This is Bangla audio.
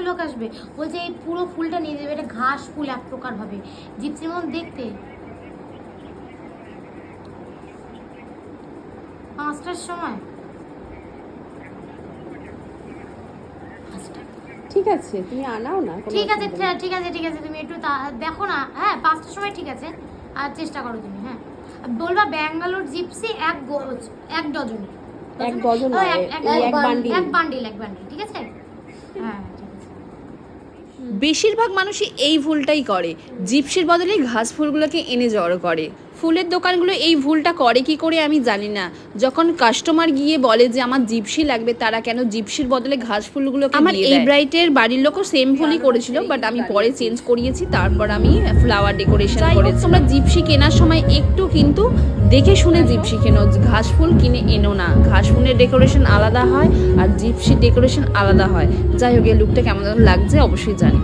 লোক আসবে বলছে এই পুরো ফুলটা নিয়ে দেবে এটা ঘাস ফুল এক প্রকার ভাবে জিপসির দেখতে। পাঁচটার সময়। ঠিক আছে তুমি আনাও না ঠিক আছে ঠিক আছে ঠিক আছে তুমি একটু তা- দেখো না হ্যাঁ পাঁচটার সময় ঠিক আছে আর চেষ্টা করো তুমি হ্যাঁ। বলবা ব্যাঙ্গালোর জিপসি এক এক ডজন। এক ডজন এক- বান্ডিল। এক বান্ডিল ঠিক আছে? হ্যাঁ ঠিক আছে। বেশিরভাগ মানুষই এই ভুলটাই করে। জিপসির বদলে ঘাস ফুলগুলোকে এনে জড়ো করে। ফুলের দোকানগুলো এই ভুলটা করে কি করে আমি জানি না। যখন কাস্টমার গিয়ে বলে যে আমার জিপসি লাগবে তারা কেন জিপসির বদলে ঘাস ফুলগুলো আমার এই ব্রাইটের বাড়ির লোকও সেম ফুলই করেছিল বাট আমি পরে চেঞ্জ করিয়েছি তারপর আমি ফ্লাওয়ার ডেকোরেশন করেছি। তোমরা জিপসি কেনার সময় একটু কিন্তু দেখে শুনে জিপসি কেনো। ঘাস ফুল কিনে এনো না। ঘাস ফুলের ডেকোরেশন আলাদা হয় আর জিপসির ডেকোরেশন আলাদা হয়। যাই হোক এই লুকটা কেমন লাগছে অবশ্যই জানি।